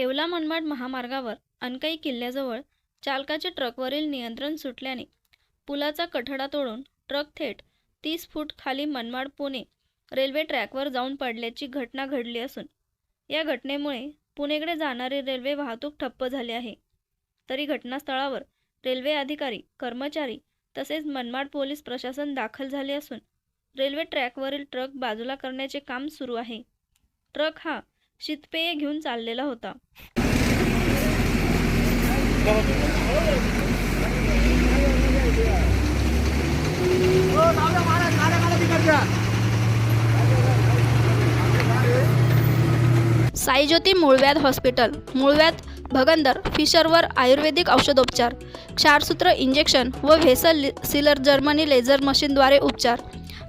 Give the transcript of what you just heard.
येवला मनमाड महामार्गावर अनकाई किल्ल्याजवळ चालकाचे ट्रकवरील नियंत्रण सुटल्याने पुलाचा कठडा तोडून ट्रक थेट तीस फूट खाली मनमाड पुणे रेल्वे ट्रॅकवर जाऊन पडल्याची घटना घडली असून या घटनेमुळे पुणेकडे जाणारी रेल्वे वाहतूक ठप्प झाली आहे. तरी घटनास्थळावर रेल्वे अधिकारी कर्मचारी तसेच मनमाड पोलीस प्रशासन दाखल झाले असून रेल्वे ट्रॅकवरील ट्रक बाजूला करण्याचे काम सुरू आहे. ट्रक हा शीतपेय घेऊन चाललेला होता. साईज्योती मूळव्याध हॉस्पिटल मूळव्याध भगंदर फिशरवर आयुर्वेदिक औषधोपचार क्षारसूत्र इंजेक्शन व व्हेसल सिलर जर्मनी लेझर मशीनद्वारे उपचार.